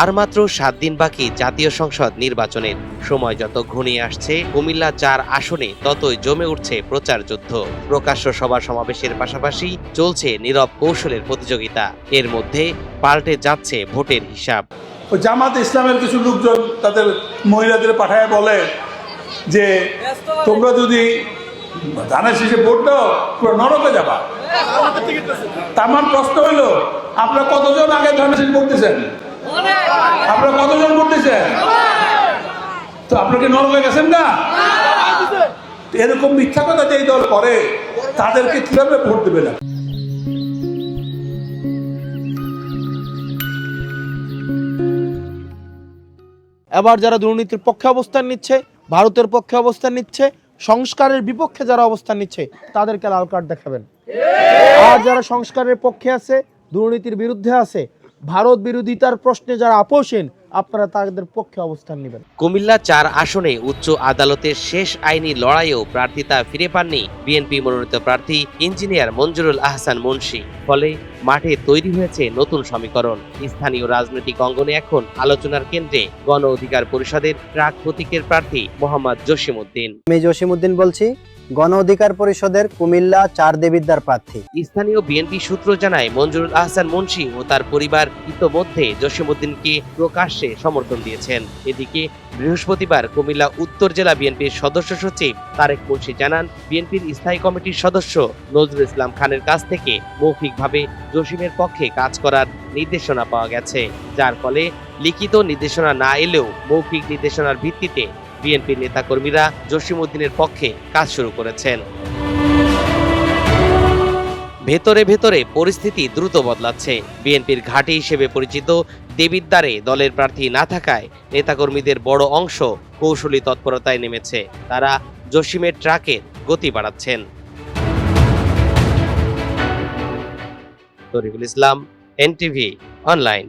আর মাত্র সাত দিন বাকি জাতীয় সংসদ নির্বাচনের। সময় যত ঘনিয়ে আসছে, কুমিল্লা চার আসনে ততই জমে উঠছে প্রচার যুদ্ধ। প্রকাশ্য সভা সমাবেশের পাশাপাশি চলছে নীরব কৌশলের প্রতিযোগিতা। এর মধ্যে পাল্টে যাচ্ছে ভোটের হিসাব। জামাত ইসলামের কিছু লোকজন তাদের মহিলাদের পাঠায় বলে যে, তোমরা যদি ধানের শেষে ভোট দাও পুরো নরকে যাবা। তার প্রশ্ন হইল আপনারা কতজন আগে ধানের শেষে ভোট দিয়েছেন? আপনারা কতজন দিয়েছেন তো আপনারা কি নরকে গেছেন না? এরকম মিথ্যা কথা যেই দল করে, তাদেরকে কীভাবে ভোট দেবে না? এবার যারা দুর্নীতির পক্ষে অবস্থান নিচ্ছে, ভারতের পক্ষে অবস্থান নিচ্ছে, সংস্কারের বিপক্ষে যারা অবস্থান নিচ্ছে, তাদেরকে লাল কার্ড দেখাবেন। আর যারা সংস্কারের পক্ষে আছে, দুর্নীতির বিরুদ্ধে আছে ভারত বিরোধিতার প্রশ্নে যারা আপোষহীন আপনারা তাদের পক্ষে অবস্থান নেবেন। কুমিল্লা চার আসনে উচ্চ আদালতের শেষ আইনি লড়াইয়েও প্রার্থিতা ফিরে পাননি বিএনপি মনোনীত প্রার্থী ইঞ্জিনিয়ার মঞ্জুরুল আহসান মুন্সি। ফলে মাঠে তৈরি হয়েছে নতুন সমীকরণ। স্থানীয় রাজনৈতিক অঙ্গনে এখন আলোচনার কেন্দ্রে গণ অধিকার পরিষদের প্রাক প্রতীকের প্রার্থী মোহাম্মদ জসিম জসিমউদ্দিন। আমি জসিমউদ্দিন বলছি গণ অধিকার পরিষদের কুমিল্লা চার দেবিদ্যার প্রার্থী। স্থানীয় বিএনপি সূত্র জানায়, মঞ্জুরুল আহসান মুন্সি ও তার পরিবার ইতোমধ্যে জসিমউদ্দিনকে প্রকাশ্যে সমর্থন দিয়েছেন। এদিকে বৃহস্পতিবার কুমিল্লা উত্তর জেলা বিএনপির সদস্য সচিব তারেক মুন্সি জানান, বিএনপির স্থায়ী কমিটির সদস্য নজরুল ইসলাম খানের কাছ থেকে মৌখিকভাবে জসিমের পক্ষে কাজ করার নির্দেশনা পাওয়া গেছে। যার ফলে লিখিত নির্দেশনা না এলেও মৌখিক নির্দেশনার ভিত্তিতে বিএনপির নেতাকর্মীরা জসিমউদ্দিনের পক্ষে কাজ শুরু করেছেন। ভেতরে ভেতরে পরিস্থিতি দ্রুত বদলাচ্ছে। বিএনপির ঘাঁটি হিসেবে পরিচিত দেবিদ্বারে দলের প্রার্থী না থাকায় নেতাকর্মীদের বড় অংশ কৌশলী তৎপরতায় নেমেছে। তারা জসিমের ট্রাকের গতি বাড়াচ্ছেন। Tarikul Islam, NTV, online.